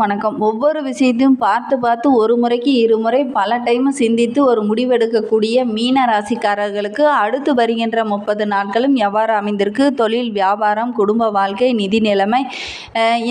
வணக்கம். ஒவ்வொரு விஷயத்தையும் பார்த்து பார்த்து ஒரு முறைக்கு இருமுறை பல டைம் சிந்தித்து ஒரு முடிவெடுக்கக்கூடிய மீன ராசிக்காரர்களுக்கு அடுத்து வருகின்ற முப்பது நாட்களும் எவ்வாறு அமைந்திருக்கு? தொழில் வியாபாரம் குடும்ப வாழ்க்கை நிதி நிலைமை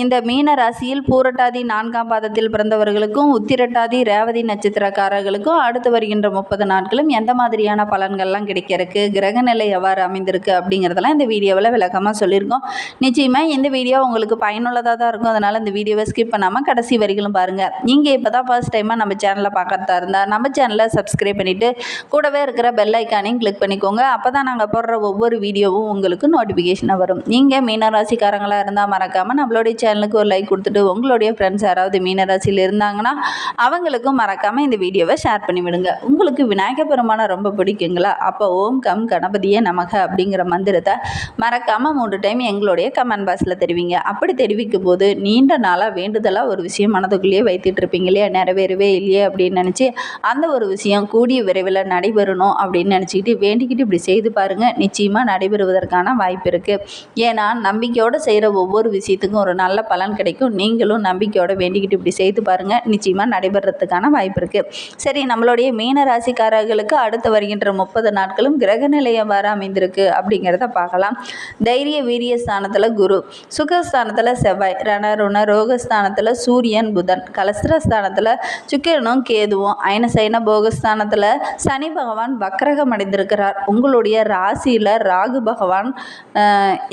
இந்த மீன ராசியில் பூரட்டாதி நான்காம் பாதத்தில் பிறந்தவர்களுக்கும் உத்திரட்டாதி ரேவதி நட்சத்திரக்காரர்களுக்கும் அடுத்து வருகின்ற முப்பது நாட்களும் எந்த மாதிரியான பலன்கள்லாம் கிடைக்கிறதுக்கு? கிரக நிலை எவ்வாறு அமைந்திருக்கு? அப்படிங்கிறதெல்லாம் இந்த வீடியோவில் விளக்கமாக சொல்லியிருக்கோம். நிச்சயமாக இந்த வீடியோ உங்களுக்கு பயனுள்ளதாக தான் இருக்கும். அதனால் இந்த வீடியோவை ஸ்கிப் பண்ணாமல் கடைசி வரிகளும் பாருங்கள் நீங்கள் இப்போ தான் ஃபர்ஸ்ட் டைமாக நம்ம சேனலை பார்க்கறதா இருந்தால் நம்ம சேனலை சப்ஸ்கிரைப் பண்ணிவிட்டு கூடவே இருக்கிற பெல் ஐக்கானையும் கிளிக் பண்ணிக்கோங்க. அப்போ தான் நாங்கள் போடுற ஒவ்வொரு வீடியோவும் உங்களுக்கு நோட்டிஃபிகேஷனாக வரும். நீங்கள் மீனராசிக்காரங்களாக இருந்தால் மறக்காமல் நம்மளுடைய சேனலுக்கு ஒரு லைக் கொடுத்துட்டு உங்களுடைய ஃப்ரெண்ட்ஸ் யாராவது மீனராசியில் இருந்தாங்கன்னா அவங்களுக்கும் மறக்காமல் இந்த வீடியோவை ஷேர் பண்ணி விடுங்க. உங்களுக்கு விநாயக பெருமானை ரொம்ப பிடிக்குங்களா? அப்போ ஓம் கம் கணபதியே நமக அப்படிங்கிற மந்திரத்தை மறக்காமல் மூன்று டைம் எங்களுடைய கமெண்ட் பாக்ஸில் தெரிவிங்க. அப்படி தெரிவிக்கும் போது நீண்ட நாளாக வேண்டுதலாக ஒரு விஷயம் மனதுக்குள்ளேயே வைத்துட்டு இருப்பீங்க இல்லையா? நிறைவேறவே இல்லையே அப்படின்னு நினச்சி அந்த ஒரு விஷயம் கூடிய விரைவில் நடைபெறணும் அப்படின்னு நினச்சிக்கிட்டு வேண்டிக்கிட்டு இப்படி செய்து பாருங்கள் நிச்சயமாக நடைபெறுவதற்கான வாய்ப்பு இருக்குது ஏன்னா நம்பிக்கையோடு செய்கிற ஒவ்வொரு விஷயத்துக்கும் ஒரு நல்ல பலன் கிடைக்கும். நீங்களும் நம்பிக்கையோடு வேண்டிக்கிட்டு இப்படி செய்து பாருங்கள் நிச்சயமாக நடைபெறத்துக்கான வாய்ப்பு இருக்குது சரி நம்மளுடைய மீன ராசிக்காரர்களுக்கு அடுத்து வருகின்ற முப்பது நாட்களும் கிரக நிலையம் வர அமைந்திருக்கு அப்படிங்கிறத பார்க்கலாம். தைரிய வீரிய ஸ்தானத்தில் குரு சுகஸ்தானத்தில் செவ்வாய் ரணருண ரோகஸ்தானத்தில் சூரியன் புதன். கலஸ்திரஸ்தானத்தில் சுக்கிரனும் கேதுவும் அயனசைன போகஸ்தானத்தில் சனி பகவான் வக்கரகம் அடைந்திருக்கிறார். உங்களுடைய ராசியில் ராகு பகவான்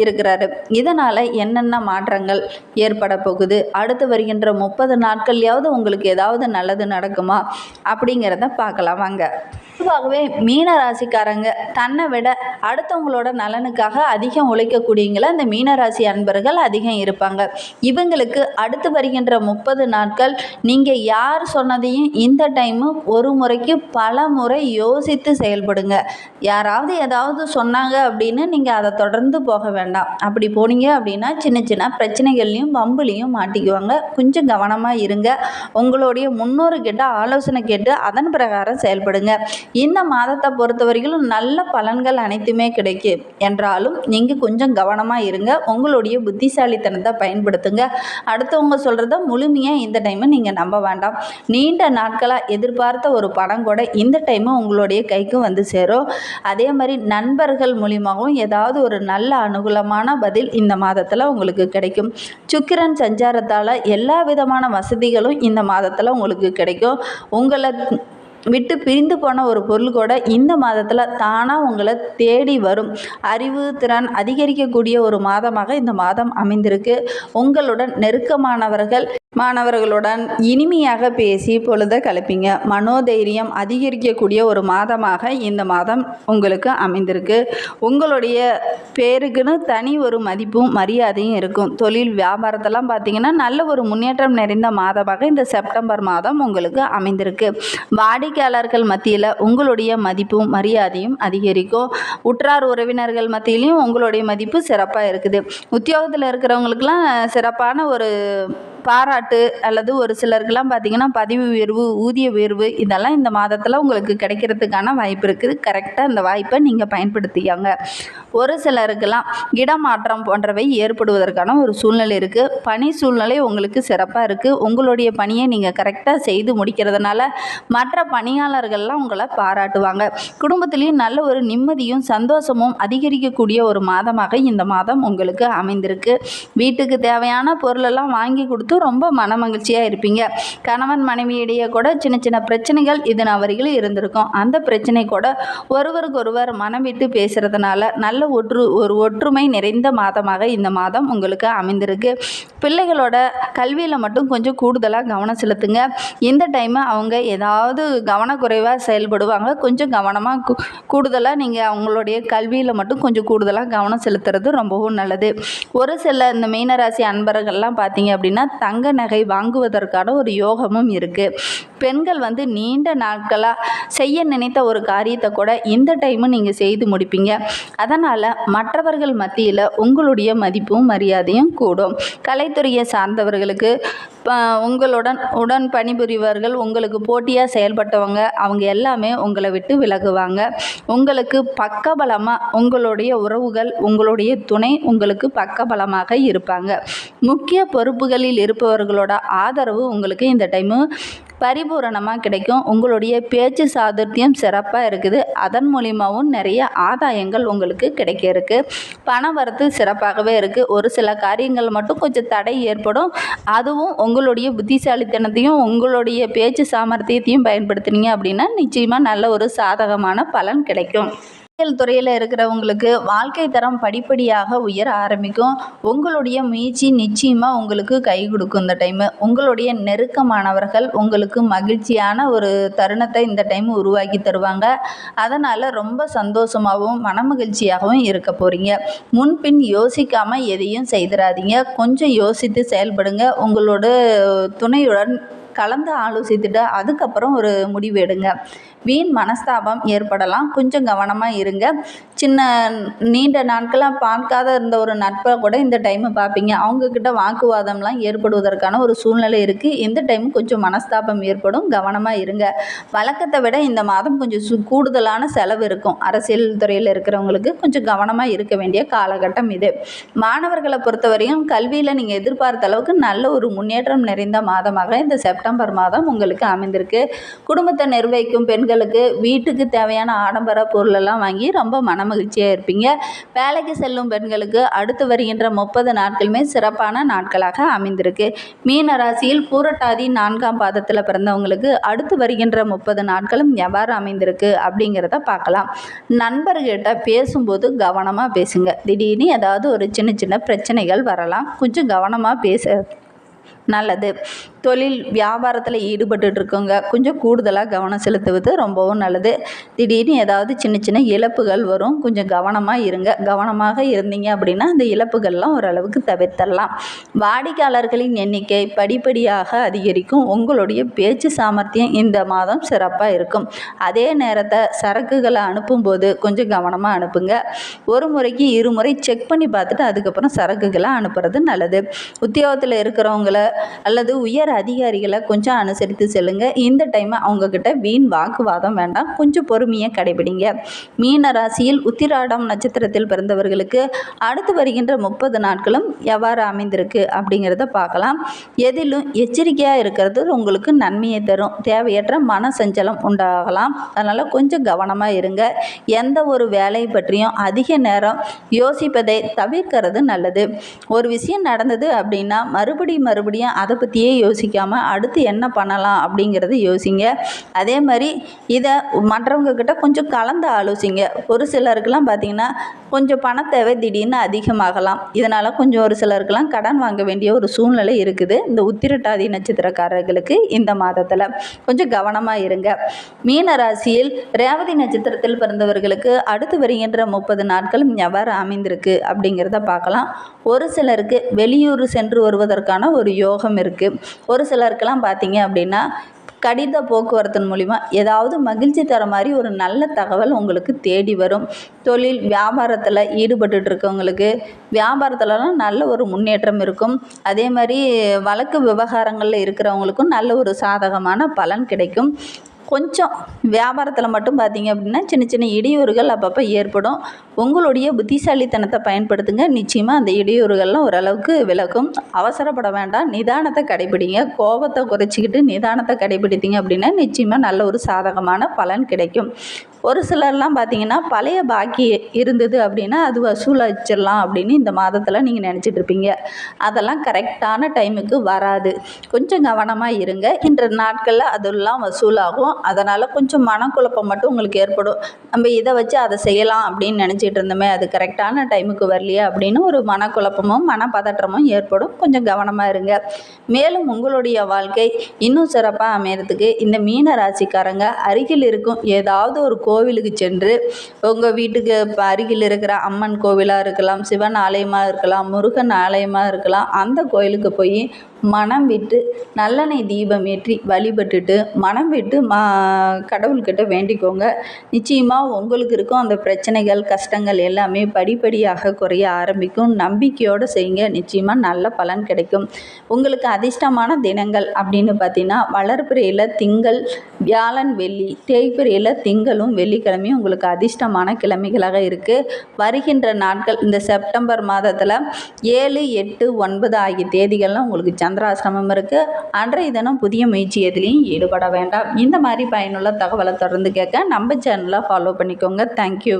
இருக்கிறாரு. இதனால் என்னென்ன மாற்றங்கள் ஏற்பட போகுது? அடுத்து வருகின்ற முப்பது நாட்கள்யாவது உங்களுக்கு ஏதாவது நல்லது நடக்குமா? அப்படிங்கிறத பார்க்கலாம். வாங்க. பொதுவாகவே மீன ராசிக்காரங்க தன்னை விட அடுத்தவங்களோட நலனுக்காக அதிகம் உழைக்கக்கூடியவங்கள அந்த மீனராசி அன்பர்கள் அதிகம் இருப்பாங்க. இவங்களுக்கு அடுத்து வருகின்ற முப்பது நாட்கள் நீங்கள் யார் சொன்னதையும் இந்த டைமு ஒரு முறைக்கு பல முறை யோசித்து செயல்படுங்க. யாராவது ஏதாவது சொன்னாங்க அப்படின்னு நீங்கள் அதை தொடர்ந்து போக வேண்டாம். அப்படி போனீங்க அப்படின்னா சின்ன சின்ன பிரச்சனைகள்லையும் வம்புலையும் மாட்டிக்குவாங்க. கொஞ்சம் கவனமாக இருங்க. உங்களுடைய முன்னோர்கிட்ட ஆலோசனை கேட்டு அதன் பிரகாரம் செயல்படுங்க. இந்த மாதத்தை பொறுத்தவரையிலும் நல்ல பலன்கள் அனைத்துமே கிடைக்கும் என்றாலும் நீங்கள் கொஞ்சம் கவனமாக இருங்க. உங்களுடைய புத்திசாலித்தனத்தை பயன்படுத்துங்க. அடுத்தவங்க சொல்கிறது முழுமையாக இந்த டைமு நீங்கள் நம்ப வேண்டாம். நீண்ட நாட்களாக எதிர்பார்த்த ஒரு பணம் கூட இந்த டைமு உங்களுடைய கைக்கு வந்து சேரும். அதே மாதிரி நண்பர்கள் மூலியமாகவும் ஏதாவது ஒரு நல்ல அனுகூலமான பதில் இந்த மாதத்தில் உங்களுக்கு கிடைக்கும். சுக்கிரன் சஞ்சாரத்தால் எல்லா விதமான வசதிகளும் இந்த மாதத்தில் உங்களுக்கு கிடைக்கும். உங்களை விட்டு பிரிந்து போன ஒரு பொருள் கூட இந்த மாதத்தில் தானாக உங்களை தேடி வரும். அறிவு திறன் அதிகரிக்கக்கூடிய ஒரு மாதமாக இந்த மாதம் அமைந்திருக்கு. உங்களுடன் நெருக்கமானவர்கள் மாணவர்களுடன் இனிமையாக பேசி பொழுத கலப்பிங்க மனோதைரியம் அதிகரிக்கக்கூடிய ஒரு மாதமாக இந்த மாதம் உங்களுக்கு அமைந்திருக்கு. உங்களுடைய பேருக்குன்னு தனி ஒரு மதிப்பும் மரியாதையும் இருக்கும். தொழில் வியாபாரத்தெல்லாம் பார்த்தீங்கன்னா நல்ல ஒரு முன்னேற்றம் நிறைந்த மாதமாக இந்த செப்டம்பர் மாதம் உங்களுக்கு அமைந்திருக்கு. வாடிக்கையாளர்கள் மத்தியில் உங்களுடைய மதிப்பும் மரியாதையும் அதிகரிக்கும். உற்றார் உறவினர்கள் மத்தியிலையும் உங்களுடைய மதிப்பு சிறப்பாக இருக்குது. உத்தியோகத்தில் இருக்கிறவங்களுக்கெல்லாம் சிறப்பான ஒரு பாராட்டு அல்லது ஒரு சிலருக்கெல்லாம் பார்த்தீங்கன்னா பதிவு உயர்வு ஊதிய உயர்வு இதெல்லாம் இந்த மாதத்தில் உங்களுக்கு கிடைக்கிறதுக்கான வாய்ப்பு இருக்குது. கரெக்டாக இந்த வாய்ப்பை நீங்கள் பயன்படுத்தியாங்க ஒரு சிலருக்கெல்லாம் இடமாற்றம் போன்றவை ஏற்படுவதற்கான ஒரு சூழ்நிலை இருக்குது பணி சூழ்நிலை உங்களுக்கு சிறப்பாக இருக்குது உங்களுடைய பணியை நீங்கள் கரெக்டாக செய்து முடிக்கிறதுனால மற்ற பணியாளர்கள்லாம் உங்களை பாராட்டுவாங்க. குடும்பத்திலையும் நல்ல ஒரு நிம்மதியும் சந்தோஷமும் அதிகரிக்கக்கூடிய ஒரு மாதமாக இந்த மாதம் உங்களுக்கு அமைந்திருக்கு. வீட்டுக்கு தேவையான பொருளெல்லாம் வாங்கி கொடுத்து ரொம்ப மன மகிழ்ச்சியாக இருப்பீங்க. கணவன் மனைவியிடையே கூட சின்ன சின்ன பிரச்சனைகள் இது வரைக்கும் இருந்திருக்கும். அந்த பிரச்சனை கூட ஒருவருக்கொருவர் மனம் விட்டு பேசுகிறதுனால நல்ல ஒற்று ஒரு ஒற்றுமை நிறைந்த மாதமாக இந்த மாதம் உங்களுக்கு அமைந்திருக்கு. பிள்ளைகளோட கல்வியில் மட்டும் கொஞ்சம் கூடுதலாக கவனம் செலுத்துங்க. இந்த டைமு அவங்க ஏதாவது கவனக்குறைவாக செயல்படுவாங்க. கொஞ்சம் கவனமாக கூடுதலாக நீங்கள் அவங்களுடைய கல்வியில் மட்டும் கொஞ்சம் கூடுதலாக கவனம் செலுத்துறது ரொம்பவும் நல்லது. ஒரு சில இந்த மீனராசி அன்பர்கள்லாம் பார்த்தீங்க அப்படின்னா தங்க நகை வாங்குவதற்கான ஒரு யோகமும் இருக்குது பெண்கள் வந்து நீண்ட நாட்களாக செய்ய நினைத்த ஒரு காரியத்தை கூட இந்த டைமும் நீங்கள் செய்து முடிப்பீங்க. அதனால் மற்றவர்கள் மத்தியில் உங்களுடைய மதிப்பும் மரியாதையும் கூடும். கலைத்துறையை சார்ந்தவர்களுக்கு உங்களுடன் உடன் பணிபுரிவர்கள் உங்களுக்கு போட்டியாக செயல்பட்டவங்க அவங்க எல்லாமே உங்களை விட்டு விலகுவாங்க. உங்களுக்கு பக்கபலமாக உங்களுடைய உறவுகள் உங்களுடைய துணை உங்களுக்கு பக்கபலமாக இருப்பாங்க. முக்கிய பொறுப்புகளில் இருப்பவர்களோட ஆதரவு உங்களுக்கு இந்த டைமு பரிபூரணமாக கிடைக்கும். உங்களுடைய பேச்சு சாதுர்த்தியம் சிறப்பாக இருக்குது. அதன் மூலியமாகவும் நிறைய ஆதாயங்கள் உங்களுக்கு கிடைக்க இருக்கு. பண வரத்து சிறப்பாகவே இருக்குது ஒரு சில காரியங்கள் மட்டும் கொஞ்சம் தடை ஏற்படும். அதுவும் உங்களுடைய புத்திசாலித்தனத்தையும் உங்களுடைய பேச்சு சாமர்த்தியத்தையும் பயன்படுத்தினீங்க அப்படின்னா நிச்சயமாக நல்ல ஒரு சாதகமான பலன் கிடைக்கும். அரசியல் துறையில் இருக்கிறவங்களுக்கு வாழ்க்கை தரம் படிப்படியாக உயர ஆரம்பிக்கும். உங்களுடைய முயற்சி நிச்சயமாக உங்களுக்கு கை கொடுக்கும் இந்த டைமு உங்களுடைய நெருக்கமானவர்கள் உங்களுக்கு மகிழ்ச்சியான ஒரு தருணத்தை இந்த டைம் உருவாக்கி தருவாங்க. அதனால் ரொம்ப சந்தோஷமாகவும் மனமகிழ்ச்சியாகவும் இருக்க போகிறீங்க முன்பின் யோசிக்காமல் எதையும் செய்திடாதீங்க கொஞ்சம் யோசித்து செயல்படுங்க. உங்களோட துணையுடன் கலந்து ஆலோசித்துட்டு அதுக்கப்புறம் ஒரு முடிவு எடுங்க. வீண் மனஸ்தாபம் ஏற்படலாம். கொஞ்சம் கவனமாக இருங்க. சின்ன நீண்ட நாட்களாக பார்க்காத இருந்த ஒரு நட்பை கூட இந்த டைமு பார்ப்பீங்க. அவங்கக்கிட்ட வாக்குவாதம்லாம் ஏற்படுவதற்கான ஒரு சூழ்நிலை இருக்குது இந்த டைம் கொஞ்சம் மனஸ்தாபம் ஏற்படும். கவனமாக இருங்க. வழக்கத்தை விட இந்த மாதம் கொஞ்சம் சு கூடுதலான செலவு இருக்கும். அரசியல் துறையில் இருக்கிறவங்களுக்கு கொஞ்சம் கவனமாக இருக்க வேண்டிய காலகட்டம் இது. மாணவர்களை பொறுத்தவரையும் கல்வியில் நீங்கள் எதிர்பார்த்த அளவுக்கு நல்ல ஒரு முன்னேற்றம் நிறைந்த மாதமாக இந்த செப்டம்பர் மாதம் உங்களுக்கு அமைந்திருக்கு. குடும்பத்தை நிர்வகிக்கும் பெண்களுக்கு வீட்டுக்கு தேவையான ஆடம்பர பொருளெல்லாம் வாங்கி ரொம்ப மனமகிழ்ச்சியாக இருப்பீங்க. வேலைக்கு செல்லும் பெண்களுக்கு அடுத்து வருகின்ற முப்பது நாட்களுமே சிறப்பான நாட்களாக அமைந்திருக்கு. மீன ராசியில் பூரட்டாதி நான்காம் பாதத்தில் பிறந்தவங்களுக்கு அடுத்து வருகின்ற முப்பது நாட்களும் எவ்வாறு அமைந்திருக்கு அப்படிங்கிறத பார்க்கலாம். நண்பர்கிட்ட பேசும்போது கவனமாக பேசுங்க. திடீர்னு ஏதாவது ஒரு சின்ன சின்ன பிரச்சனைகள் வரலாம். கொஞ்சம் கவனமாக பேச. நல்லது. தொழில் வியாபாரத்தில் ஈடுபட்டுட்டு இருக்கவங்க கொஞ்சம் கூடுதலாக கவனம் செலுத்துவது ரொம்பவும் நல்லது. திடீர்னு ஏதாவது சின்ன சின்ன இழப்புகள் வரும். கொஞ்சம் கவனமாக இருங்க. கவனமாக இருந்தீங்க அப்படின்னா அந்த இழப்புகள்லாம் ஓரளவுக்கு தவிர்த்தரலாம். வாடிக்கையாளர்களின் எண்ணிக்கை படிப்படியாக அதிகரிக்கும். உங்களுடைய பேச்சு சாமர்த்தியம் இந்த மாதம் சிறப்பாக இருக்கும். அதே நேரத்தை சரக்குகளை அனுப்பும்போது கொஞ்சம் கவனமாக அனுப்புங்க. ஒரு முறைக்கு இருமுறை செக் பண்ணி பார்த்துட்டு அதுக்கப்புறம் சரக்குகளை அனுப்புறது நல்லது. உத்தியோகத்தில் இருக்கிறவங்கள அல்லது உயர் அதிகாரிகளை கொஞ்சம் அனுசரித்து செல்லுங்க. இந்த டைம் அவங்கக்கிட்ட வீண் வாக்குவாதம் வேண்டாம். கொஞ்சம் பொறுமையை கடைபிடிங்க. மீன ராசியில் உத்திராடம் நட்சத்திரத்தில் பிறந்தவர்களுக்கு அடுத்து வருகின்ற முப்பது நாட்களும் எவ்வாறு அமைந்திருக்கு அப்படிங்கிறத பார்க்கலாம். எதிலும் எச்சரிக்கையாக இருக்கிறது உங்களுக்கு நன்மையை தரும். தேவையற்ற மன சஞ்சலம் உண்டாகலாம். அதனால் கொஞ்சம் கவனமாக இருங்க. எந்த ஒரு வேலை பற்றியும் அதிக நேரம் யோசிப்பதை தவிர்க்கிறது நல்லது. ஒரு விஷயம் நடந்தது அப்படின்னா மறுபடியும் மறுபடியும் அதை பற்றியே யோசிக்காமல் அடுத்து என்ன பண்ணலாம் அப்படிங்கிறத யோசிங்க. அதே மாதிரி இதை மற்றவங்கக்கிட்ட கொஞ்சம் கலந்து ஆலோசிங்க. ஒரு சிலருக்கெல்லாம் பார்த்தீங்கன்னா கொஞ்சம் பண தேவை திடீர்னு அதிகமாகலாம். இதனால் கொஞ்சம் ஒரு சிலருக்கெல்லாம் கடன் வாங்க வேண்டிய ஒரு சூழ்நிலை இருக்குது. இந்த உத்திரட்டாதி நட்சத்திரக்காரர்களுக்கு இந்த மாதத்தில் கொஞ்சம் கவனமாக இருங்க. மீன ராசியில் ரேவதி நட்சத்திரத்தில் பிறந்தவர்களுக்கு அடுத்து வருகின்ற முப்பது நாட்கள் எவ்வாறு அமைந்திருக்கு அப்படிங்கிறத பார்க்கலாம். ஒரு சிலருக்கு வெளியூர் சென்று வருவதற்கான ஒரு யோகம் இருக்குது ஒரு சிலருக்கெல்லாம் பார்த்தீங்க அப்படின்னா கடித போக்குவரத்தின் மூலிமா ஏதாவது மகிழ்ச்சி தர மாதிரி ஒரு நல்ல தகவல் உங்களுக்கு தேடி வரும். தொழில் வியாபாரத்தில் ஈடுபட்டுட்டு இருக்கவங்களுக்கு வியாபாரத்துலலாம் நல்ல ஒரு முன்னேற்றம் இருக்கும். அதே மாதிரி வழக்கு விவகாரங்களில் இருக்கிறவங்களுக்கும் நல்ல ஒரு சாதகமான பலன் கிடைக்கும். கொஞ்சம் வியாபாரத்தில் மட்டும் பார்த்தீங்க அப்படின்னா சின்ன சின்ன இடையூறுகள் அப்பப்போ ஏற்படும். உங்களுடைய புத்திசாலித்தனத்தை பயன்படுத்துங்க. நிச்சயமாக அந்த இடையூறுகள்லாம் ஓரளவுக்கு விளக்கும் அவசரப்பட வேண்டாம். நிதானத்தை கடைபிடிங்க. கோபத்தை குறைச்சிக்கிட்டு நிதானத்தை கடைபிடித்தீங்க அப்படின்னா நிச்சயமாக நல்ல ஒரு சாதகமான பலன் கிடைக்கும். ஒரு சிலர்லாம் பார்த்தீங்கன்னா பழைய பாக்கி இருந்தது அப்படின்னா அது வசூலிச்சிடலாம் அப்படின்னு இந்த மாதத்தில் நீங்கள் நினச்சிட்டு இருப்பீங்க. அதெல்லாம் கரெக்டான டைமுக்கு வராது. கொஞ்சம் கவனமாக இருங்க. இன்ற நாட்களில் அதெல்லாம் வசூலாகும். அதனால் கொஞ்சம் மனக்குழப்பம் மட்டும் உங்களுக்கு ஏற்படும். நம்ம இதை வச்சு அதை செய்யலாம் அப்படின்னு நினச்சிட்டு இருந்தோமே அது கரெக்டான டைமுக்கு வரலையே அப்படின்னு ஒரு மனக்குழப்பமும் மனப்பதற்றமும் ஏற்படும். கொஞ்சம் கவனமாக இருங்க. மேலும் உங்களுடைய வாழ்க்கை இன்னும் சிறப்பாக அமையறதுக்கு இந்த மீன ராசிக்காரங்க அருகில் இருக்கும் ஏதாவது ஒரு கோவிலுக்கு சென்று உங்கள் வீட்டுக்கு இப்போ அருகில் இருக்கிற அம்மன் கோவிலாக இருக்கலாம் சிவன் ஆலயமாக இருக்கலாம் முருகன் ஆலயமாக இருக்கலாம் அந்த கோயிலுக்கு போய் மனம் விட்டு நல்லெண்ணெய் தீபம் ஏற்றி வழிபட்டுட்டு மனம் விட்டு மா கடவுள்கிட்ட வேண்டிக்கோங்க. நிச்சயமாக உங்களுக்கு இருக்கும் அந்த பிரச்சனைகள் கஷ்டங்கள் எல்லாமே படிப்படியாக குறைய ஆரம்பிக்கும். நம்பிக்கையோடு செய்யுங்க. நிச்சயமாக நல்ல பலன் கிடைக்கும். உங்களுக்கு அதிர்ஷ்டமான தினங்கள் அப்படின்னு பார்த்தீங்கன்னா வளர்பிறையில் திங்கள் வியாழன் வெள்ளி தேய்பிறையில் திங்களும் வெள்ளிக்கிழமையும் உங்களுக்கு அதிர்ஷ்டமான கிழமைகளாக இருக்குது வருகின்ற நாட்கள் இந்த செப்டம்பர் மாதத்தில் ஏழு எட்டு ஒன்பது ஆகிய தேதிகள்லாம் உங்களுக்கு சந்திராசிரமம் இருக்குது அன்றைய தினம் புதிய முயற்சி எதுலேயும் ஈடுபட வேண்டாம். இந்த மாதிரி பயனுள்ள தகவலை தொடர்ந்து கேட்க நம்ம சேனலை ஃபாலோ பண்ணிக்கோங்க. தேங்க்யூ